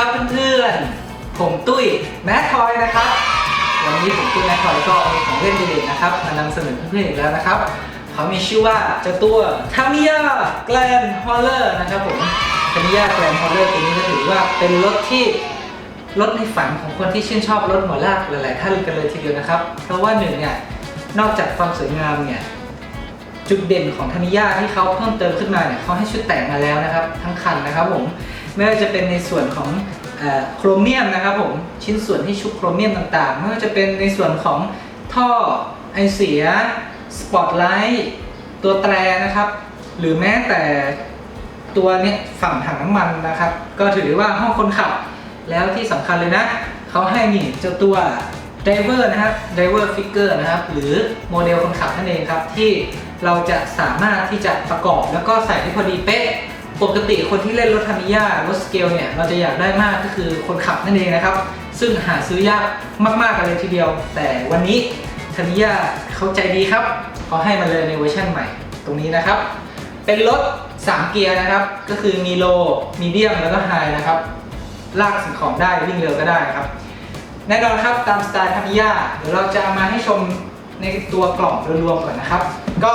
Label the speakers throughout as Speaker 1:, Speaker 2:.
Speaker 1: ครับเพื่อนๆ ผมตุ้ยแมททอยนะครับ วันนี้ผมตุ้ยแมททอยก็มีของเล่นเด็กๆนะครับมานำเสนอเพื่อนๆอีกแล้วนะครับ เขามีชื่อว่าเจ้าตัวทามิยาแกลนฮอลเลอร์นะครับผมทามิยาแกลนฮอลเลอร์ตัวนี้ก็ถือว่าเป็นรถที่รถในฝันของคนที่ชื่นชอบรถหัวลากหลายๆท่านกันเลยทีเดียวนะครับ เพราะว่าหนึ่งเนี่ยนอกจากความสวยงามเนี่ยจุดเด่นของธนิยาที่เขาเพิ่มเติมขึ้นมาเนี่ยเขาให้ชุดแต่งมาแล้วนะครับ ทั้งคันนะครับผม ไม่ว่าจะเป็นในส่วนของโครเมียมนะครับผมชิ้นส่วนที่ชุบโครเมียมต่างๆ ไม่ว่าจะเป็นในส่วนของท่อไอเสียสปอตไลท์ตัวแตรนะครับ หรือแม้แต่ตัวนี่ยฝั่งถังน้ำมันนะครับ ก็ถือว่าห้องคนขับ แล้วที่สำคัญเลยนะ เขาให้นี่เจ้าตัว driver นะครับ driver figure นะครับ หรือโมเดลคนขับนั่นเองครับ ที่เราจะสามารถที่จะประกอบแล้วก็ใส่ให้พอดีเป๊ะ ปกติคนที่เล่นรถธรรมิยารถสเกลเนี่ยเราจะอยากได้มากก็คือคนขับนั่นเองนะครับ ซึ่งหาซื้อยากมากๆกันเลยทีเดียว แต่วันนี้ธรรมิยาเขาใจดีครับเขาให้มาเลยในเวอร์ชันใหม่ตรงนี้นะครับ เป็นรถ 3 เกียร์นะครับ ก็คือมีโลมีเดียมแล้วก็ไฮนะครับลากสิ่งของได้วิ่งเร็วก็ได้ครับ แน่นอนครับตามสไตล์ทามิยาเดี๋ยวเราจะเอามาให้ชมในตัวกล่องรวมๆก่อนนะครับ ก็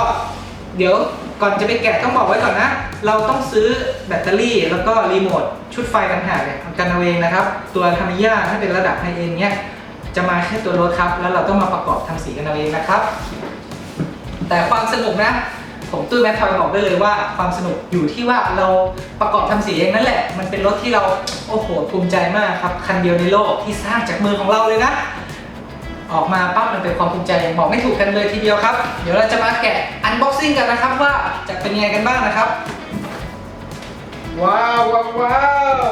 Speaker 1: เดี๋ยว ก่อนจะไปแกะต้องบอกไว้ก่อนนะ เราต้องซื้อแบตเตอรี่แล้วก็รีโมทชุดไฟกันหากเนี่ยกันเอาเองนะครับ ตัวทามิยาถ้าเป็นระดับไฮเอ็นเนี่ยจะมาแค่ตัวรถครับ แล้วเราต้องมาประกอบทำสีกันเอาเองนะครับ แต่ความสนุกนะ ผมตุ้แมททอยบอกได้เลยว่าความสนุกอยู่ที่ว่าเราประกอบทำสีเองนั่นแหละ มันเป็นรถที่เราโอ้โหภูมิใจมากครับ คันเดียวในโลกที่สร้างจากมือของเราเลยนะ ออกมาปั๊บมันเป็นความภูมิใจบอกไม่ถูกกันเลยทีเดียวครับ เดี๋ยวเราจะมาแกะอันบ็อกซิ่งกันนะครับว่าจะเป็นยังไงกันบ้างนะครับ ว้าวว้าวว้าว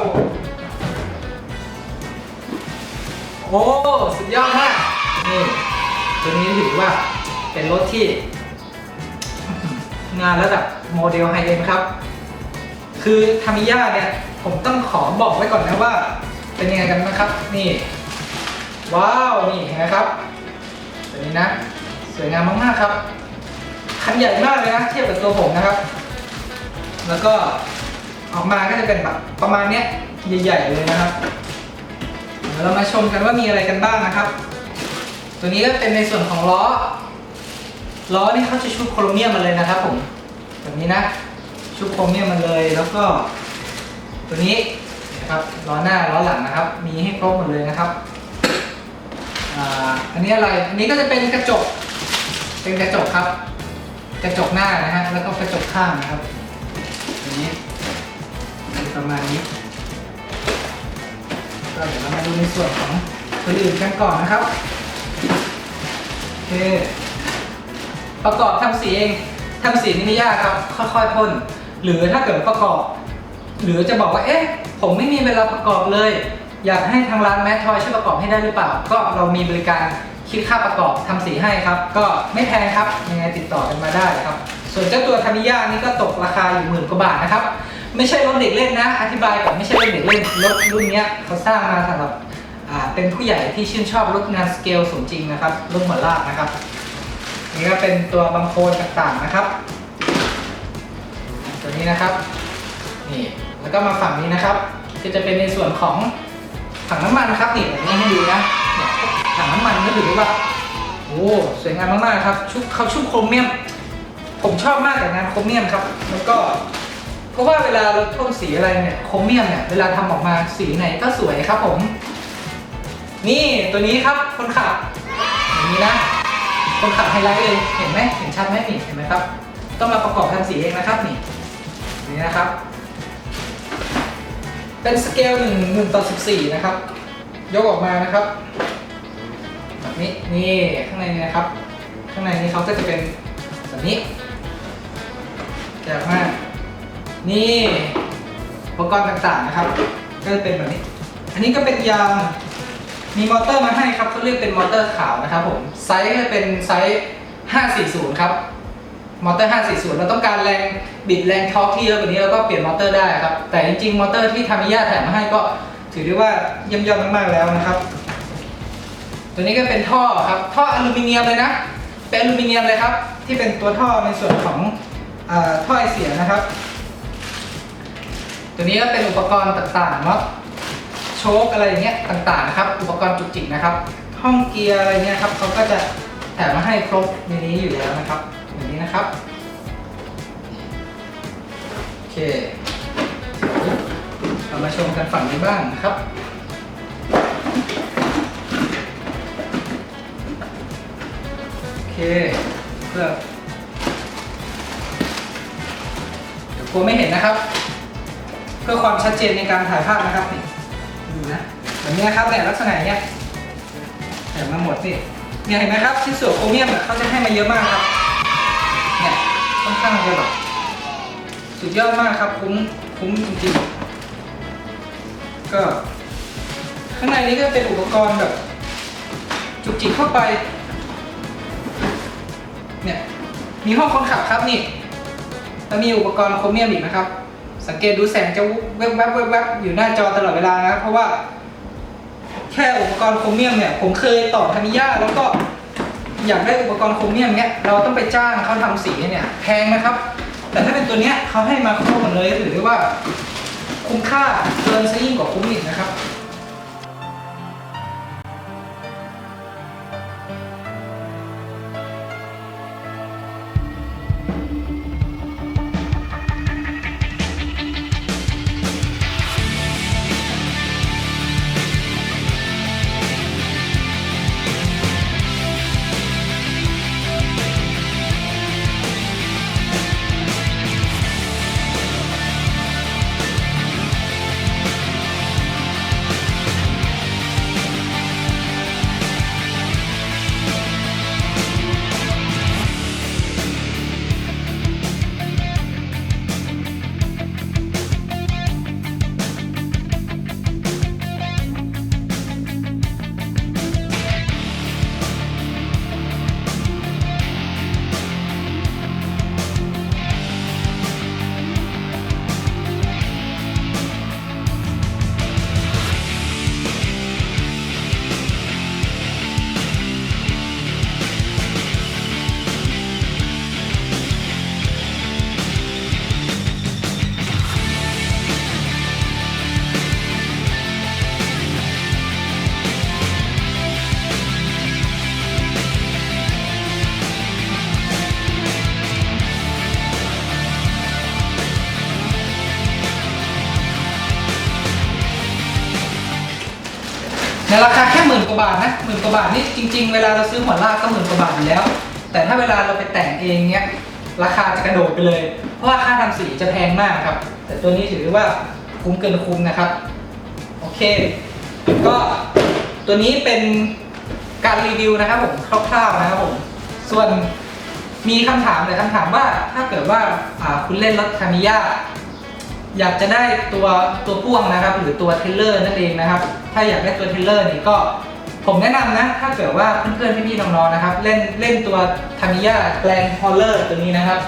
Speaker 1: โอ้สุดยอดมากนี่ตัวนี้ถือว่าเป็นรถที่ งานระดับโมเดลไฮเอ็นครับ คือทามิยาเนี่ย ผมต้องขอบอกไว้ก่อนนะว่า เป็นยังไงกันนะครับ นี่ ว้าวนี่เห็นไหมครับตัวนี้นะสวยงามมากๆครับ คันใหญ่มากเลยนะเทียบกับตัวผมนะครับ แล้วก็ออกมาก็จะเป็นแบบประมาณเนี้ยใหญ่ๆเลยนะครับเดี๋ยวเรามาชมกันว่ามีอะไรกันบ้างนะครับ ตัวนี้ก็เป็นในส่วนของล้อ ล้อนี่เขาจะชุบโครเมียมมาเลยนะครับผมแบบนี้นะ ชุบโครเมียมมาเลยแล้วก็ ตัวนี้นะครับล้อหน้าล้อหลังนะครับ มีให้ครบหมดเลยนะครับ อ่าอันนี้อะไร อันนี้ก็จะเป็นกระจก เป็นกระจกครับ กระจกหน้านะฮะ แล้วก็กระจกข้างนะครับอันนี้เป็นประมาณนี้ก็เดี๋ยวเรามาดูในส่วนของตัวอื่นกันก่อนนะครับ โอเค ประกอบทำสีเอง ทำสีนี่ไม่ยากครับ ค่อยๆพ่น หรือถ้าเกิดประกอบ หรือจะบอกว่า เอ๊ะ ผมไม่มีเวลาประกอบเลย อยากให้ทางร้านแมททอยช่วยประกอบให้ได้หรือเปล่า ก็เรามีบริการคิดค่าประกอบทำสีให้ครับ ก็ไม่แพงครับยังไงติดต่อกันมาได้ครับ ส่วนเจ้าตัวทามิยานี่ก็ตกราคาอยู่หมื่นกว่าบาทนะครับ ไม่ใช่รถเด็กเล่นนะ อธิบายก่อนไม่ใช่รถเด็กเล่นรถรุ่นเนี้ยเขาสร้างมาสำหรับเป็นผู้ใหญ่ที่ชื่นชอบรถงานสเกลสมจริงนะครับรถหัวลากนะครับนี่ก็เป็นตัวบังโคลนต่างๆนะครับ ตัวนี้นะครับนี่แล้วก็มาฝั่งนี้นะครับก็จะเป็นในส่วนของ ถังน้ำมันนะครับนี่นี้ให้ดูนะเนี่ยถังน้ำมันก็ถือว่าโอ้สวยงามมากๆครับชุบเขาชุบโครเมียม ผมชอบมากกับงานโครเมียมครับ แล้วก็ เพราะว่าเวลาเราพ่นสีอะไรเนี่ยโครเมียมเนี่ยเวลาทำออกมาสีไหนก็สวยครับผม นี่ตัวนี้ครับคนขับอย่างนี้นะคนขับไฮไลท์เลยเห็นไหมเห็นชัดไหมนี่เห็นไหมครับ ต้องมาประกอบทำสีเองนะครับนี่นี่นะครับ เป็นสเกล1 1ต่อ14 นะครับ ยกออกมานะครับแบบนี้นี่ข้างในนี้นะครับ ข้างในนี้เขาก็จะเป็นแบบนี้แจ่มมากนี่อุปกรณ์ต่างๆนะครับ ก็จะเป็นแบบนี้ อันนี้ก็เป็นยางมีมอเตอร์มาให้ครับเขาเรียกเป็นมอเตอร์ขาวนะครับผมไซส์จะเป็นไซส์540 ครับ มอเตอร์ 540 เราต้องการแรงบิดแรงทอร์กที่เยอะกว่านี้เราก็เปลี่ยนมอเตอร์ได้ครับ แต่จริงๆ มอเตอร์ที่ทามิยาแถมมาให้ก็ถือได้ว่าเยี่ยมยอดมากๆแล้วนะครับ ตัวนี้ก็เป็นท่อครับ ท่ออลูมิเนียมเลยนะ เป็นอลูมิเนียมเลยครับ ที่เป็นตัวท่อในส่วนของอท่อไอเสียนะครับ ตัวนี้ก็เป็นอุปกรณ์ต่างๆเนาะชคอะไรอย่างเงี้ยต่างๆนะครับ อุปกรณ์จุกจิกนะครับ ห้องเกียร์อะไรเงี้ยครับเขาก็จะแถมมาให้ครบในนี้อยู่แล้วนะครับ อย่างนี้นะครับ โอเค เรามาชมกันฝั่งนี้บ้างนะครับ โอเค เพื่อเดี๋ยวกลัวไม่เห็นนะครับ เพื่อความชัดเจนในการถ่ายภาพนะครับนี่ดูนะแบบนี้นะครับเนี่ยลักษณะเนี้ยแถมมาหมดนี่เนี่ยเห็นไหมครับชิ้นส่วนโครเมียมเนี่ยเขาจะให้มาเยอะมากครับ ค่อนข้างจะแบบสุดยอดมากครับคุ้มคุ้มจริงๆ ก็ ข้างในนี้ก็เป็นอุปกรณ์แบบ จุกจิกเข้าไป เนี่ยมีห้องคนขับครับนี่แล้วมีอุปกรณ์โครเมียมอีกนะครับ สังเกตดูแสงจะแวบๆแวบๆอยู่หน้าจอตลอดเวลานะครับเพราะว่าแค่อุปกรณ์โครเมียมเนี่ย ผมเคยต่อทามิยาแล้วก็ อยากได้อุปกรณ์โครเมียมเนี่ยเราต้องไปจ้างเขาทำสีเนี่ยแพงนะครับ แต่ถ้าเป็นตัวเนี้ยเขาให้มาครบหมดเลยถือได้ว่า คุ้มค่าเกินซะยิ่งกว่าคุ้มอีกนะครับ ในราคาแค่หมื่นกว่าบาทนะหมื่นกว่าบาทนี่จริง ๆ เวลาเราซื้อหัวลากก็หมื่นกว่าบาทอยู่แล้ว แต่ถ้าเวลาเราไปแต่งเองเนี้ยราคาจะกระโดดไปเลย เพราะว่าค่าทำสีจะแพงมากครับ แต่ตัวนี้ถือว่าคุ้มเกินคุ้มนะครับ โอเค ก็ตัวนี้เป็นการรีวิวนะครับผมคร่าวๆนะครับผม ส่วนมีคำถามแต่คำถามว่าถ้าเกิดว่าคุณเล่นรถคามิยาอยากจะได้ตัวตัวพ่วงนะครับ หรือตัวเทเลอร์นั่นเองนะครับ ถ้าอยากได้ตัวเทรลเลอร์นี่ก็ผมแนะนำนะ ถ้าเกิดว่าเพื่อนๆพี่ๆน้องๆนะครับ เล่นเล่นตัวทามิยาแกลนฮอลเลอร์ตัวนี้นะครับ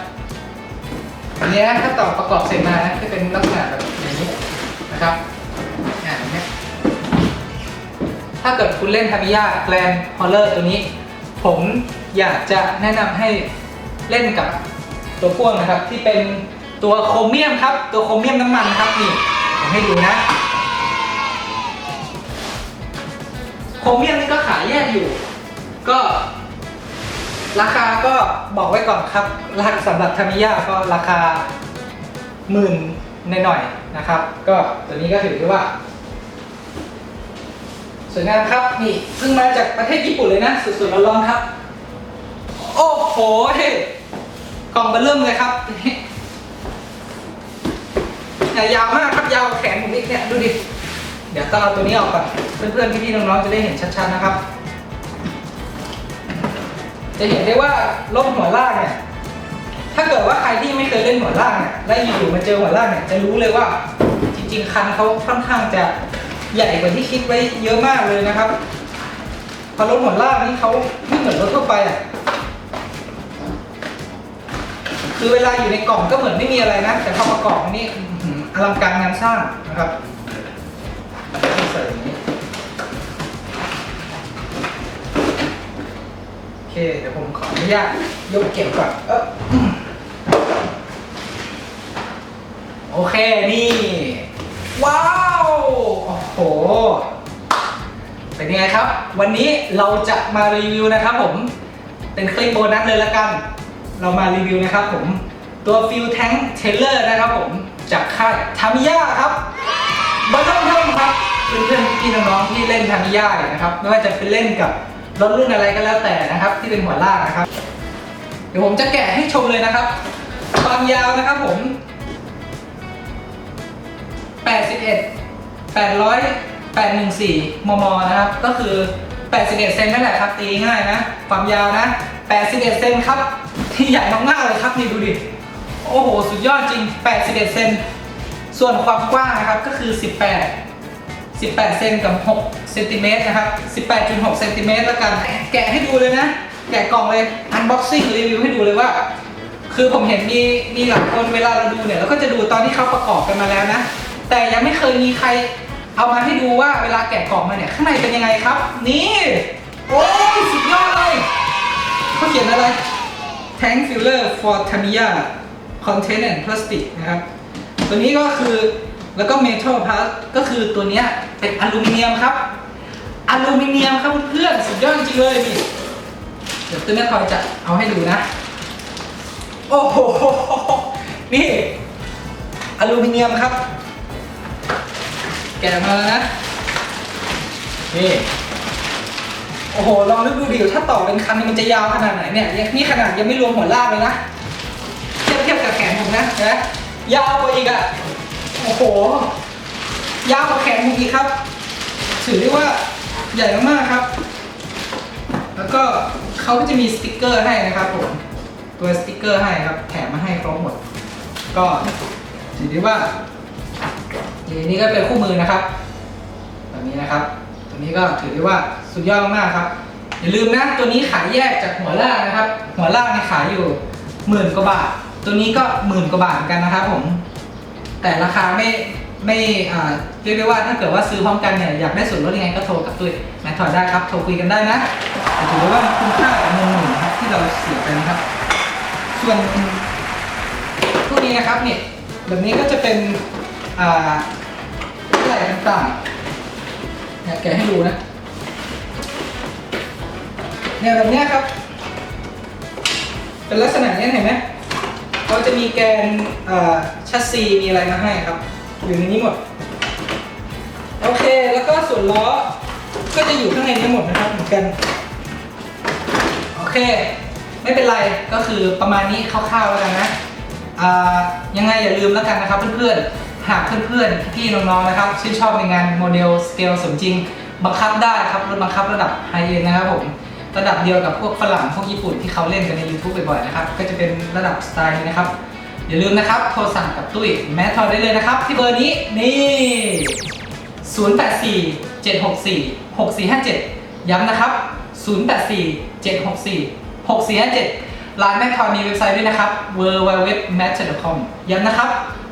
Speaker 1: อันนี้นะถ้าต่อประกอบเสร็จมานะจะเป็นลักษณะแบบอย่างนี้นะครับอ่าอย่างเนี้ยถ้าเกิดคุณเล่นทามิยาแกลนฮอลเลอร์ตัวนี้ ผมอยากจะแนะนำให้เล่นกับตัวพ่วงนะครับที่เป็นตัวโครเมียมครับ ตัวโครเมียมน้ำมันครับนี่ผมให้ดูนะ โครเมียมนี่ก็ขายแยกอยู่ ก็ ราคาก็บอกไว้ก่อนครับราคาสำหรับทามิยาก็ราคาหมื่นหน่อยๆนะครับ ก็ตัวนี้ก็ถือได้ว่าสวยงามครับนี่เพิ่งมาจากประเทศญี่ปุ่นเลยนะสุดๆร้อนๆครับ โอ้โหเฮ้กล่องเบอร์เริ่มเลยครับเนี่ยยาวมากครับยาวแขนผมอีกเนี่ยดูดิ เดี๋ยวต้องเอาตัวนี้ออกก่อนเพื่อนๆพี่ๆน้องๆจะได้เห็นชัดๆนะครับ จะเห็นได้ว่าร่มหัวลากเนี่ยถ้าเกิดว่าใครที่ไม่เคยเล่นหัวลากเนี่ยแล้วอยู่ๆมาเจอหัวลากเนี่ยจะรู้เลยว่าจริงๆคันเขาค่อนข้างจะใหญ่กว่าที่คิดไว้เยอะมากเลยนะครับพอรถหัวลากนี่เขาไม่เหมือนรถทั่วไปอะคือเวลาอยู่ในกล่องก็เหมือนไม่มีอะไรนะ แต่พอประกอบนี่อลังการงานสร้างนะครับ เคเดี๋ยวผมขออนุญาตยกเก็บก่อนเออโอเคนี่ ว้าว โอ้โห เป็นยังไงครับ วันนี้เราจะมารีวิวนะครับผม เป็นคลิปโบนัสเลยละกัน เรามารีวิวนะครับผมตัวฟิลแทงเทเลอร์นะครับผม จากค่ายทามิยาครับบัตเทิลเทิมครับเพื่อนๆพี่น้องๆที่เล่นทามิยาเนี่ยนะครับไม่ว่าจะเป็นเล่นกับ รถรุ่นอะไรก็แล้วแต่นะครับ ที่เป็นหัวลากนะครับ เดี๋ยวผมจะแกะให้ชมเลยนะครับ ความยาวนะครับผม 81 800 814 มม นะครับ ก็คือ 81 เซนนั่นแหละครับ ตีง่ายนะ ความยาวนะ 81 เซนครับ ที่ใหญ่มากๆเลยครับ นี่ดูดิ โอ้โห สุดยอดจริง 81 เซน ส่วนความกว้างนะครับ ก็คือ 18 18 เซนกับ 6 เซนติเมตรนะครับ 18.6 เซนติเมตรแล้วกัน แกะให้ดูเลยนะ แกะกล่องเลย อันบ็อกซิ่งรีวิวให้ดูเลยว่า คือผมเห็นมีมีหลายคนเวลาเราดูเนี่ยเราก็จะดูตอนที่เขาประกอบกันมาแล้วนะ แต่ยังไม่เคยมีใครเอามาให้ดูว่าเวลาแกะกล่องมาเนี่ยข้างในเป็นยังไงครับ นี่ โอ้ยสุดยอดเลยเขาเขียนอะไร Tank Filler for Tamiya Content and Plastic นะครับ ตัวนี้ก็คือ แล้วก็ Metal Part ก็คือตัวเนี้ยเป็นอลูมิเนียมครับ อลูมิเนียมครับเพื่อนสุดยอดจริงเลยนี่เดี๋ยวตัวแม่ทอยจะเอาให้ดูนะ โอ้โห นี่ อลูมิเนียมครับ แกะมาแล้วนะ นี่ โอ้โห ลองนึกดูดิถ้าต่อเป็นคันมันจะยาวขนาดไหนเนี่ย นี่ขนาดยังไม่รวมหัวลากเลยนะ เทียบเทียบกับแขนผมนะนะยาวกว่าอีกอะ โอ้โห ยาวกว่าแขนผมอีกครับ ถือได้ว่าใหญ่มากๆครับ แล้วก็เขาก็จะมีสติกเกอร์ให้นะครับผม ตัวสติกเกอร์ให้ครับ แถมมาให้ครบหมด ก็ถือได้ว่าอย่างนี้ก็เป็นคู่มือนะครับ แบบนี้นะครับ ตัวนี้ก็ถือได้ว่าสุดยอดมากๆครับ อย่าลืมนะ ตัวนี้ขายแยกจากหัวลากนะครับ หัวลากเนี่ยขายอยู่หมื่นกว่าบาท ตัวนี้ก็หมื่นกว่าบาทเหมือนกันนะครับผม แต่ราคาไม่ไม่อ่าเรียกได้ว่าถ้าเกิดว่าซื้อพร้อมกันเนี่ยอยากได้ส่วนลดยังไงก็โทรกับตุ้ยแมทถอยได้ครับโทรคุยกันได้นะถือว่าคุ้มค่ากับเงินหมื่นครับที่เราเสียไปนะครับ ส่วนพวกนี้นะครับเนี่ยแบบนี้ก็จะเป็นอ่าอะไรต่างๆเนี่ยแกให้ดูนะเนี่ยแบบนี้ครับ เป็นลักษณะนี้เห็นไหม เขาจะมีแกนชัสซีมีอะไรมาให้ครับ อยู่ในนี้หมด โอเคแล้วก็ส่วนล้อก็จะอยู่ข้างในนี้หมดนะครับเหมือนกัน โอเค ไม่เป็นไรก็คือประมาณนี้คร่าวๆแล้วกันนะยังไงอย่าลืมแล้วกันนะครับเพื่อนๆ หากเพื่อนๆ พี่ๆ น้องๆ นะครับ ชื่นชอบในงานโมเดลสเกลสมจริง บังคับได้ครับรถบังคับระดับไฮเอ็นนะครับผม ระดับเดียวกับพวกฝรั่งพวกญี่ปุ่นที่เขาเล่นกันใน YouTube บ่อยๆนะครับ ก็จะเป็นระดับสไตล์นี้นะครับ อย่าลืมนะครับโทรสั่งกับตุ้ยแมททอยได้เลยนะครับ ที่เบอร์นี้นี่ 084 764 6457 ย้ำนะครับ 084 764 6457 ร้านแมททอยมีเว็บไซต์ด้วยนะครับ www.matter.com ย้ำนะครับ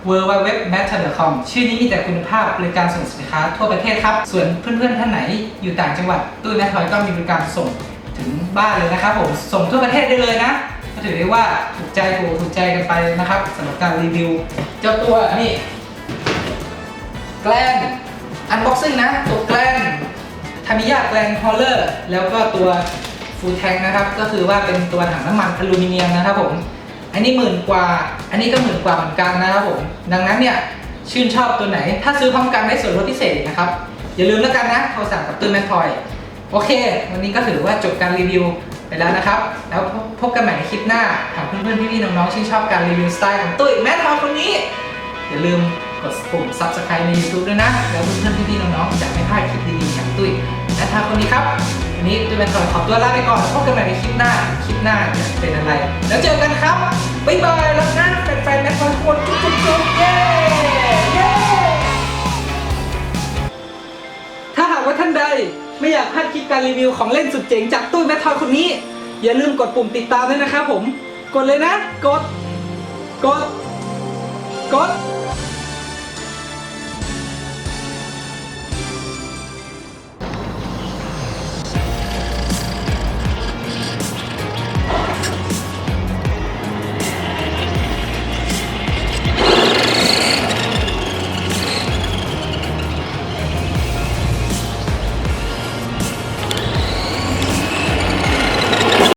Speaker 1: www.matter.com ชื่อนี้มีแต่คุณภาพบริการส่งสินค้าทั่วประเทศครับ ส่วนเพื่อนๆท่านไหนอยู่ต่างจังหวัดตุ้ยแมททอยก็มีบริการส่ง ถึงบ้านเลยนะครับผมส่งทั่วประเทศได้เลยนะก็ถือได้ว่าถูกใจถูกถูกใจกันไปนะครับสำหรับการรีวิว เจ้าตัวนี่แกลนอันบ็อกซิ่งนะตัวแกลนทามิยาแกลนฮอลเลอร์แล้วก็ตัวฟูลแทงนะครับ ก็คือว่าเป็นตัวถังน้ำมันอลูมิเนียมนะครับผมอันนี้หมื่นกว่า อันนี้ก็หมื่นกว่าเหมือนกันนะครับผม ดังนั้นเนี่ยชื่นชอบตัวไหน ถ้าซื้อพร้อมกันได้ส่วนลดพิเศษนะครับ อย่าลืมแล้วกันนะโทรสั่งกับตื้นแมททอย โอเค วันนี้ก็ถือว่าจบการรีวิวไปแล้วนะครับ แล้วพบกันใหม่ในคลิปหน้าหากเพื่อนๆพี่ๆน้องๆชื่นชอบการรีวิวสไตล์ของตุ้ยแมททอคนนี้ อย่าลืมกดปุ่ม subscribe ใน YouTube ด้วยนะ แล้วเพื่อนๆพี่ๆน้องๆจะไม่พลาดคลิปดีๆจากตุ้ยแมททอคนนี้ครับวันนี้ตุ้ยแมททอขอตัวลาไปก่อนพบกันใหม่ในคลิปหน้าคลิปหน้าจะเป็นอะไร แล้วเจอกันครับบ๊ายบายแล้วนะแฟนๆแมททอทุกคนจุ๊บๆๆเย้เย้ถ้าหากว่าท่านใด ไม่อยากพลาดคลิปการรีวิวของเล่นสุดเจ๋งจากตู้แมททอยคนนี้ อย่าลืมกดปุ่มติดตามด้วยนะครับผม กดเลยนะ กด กด กด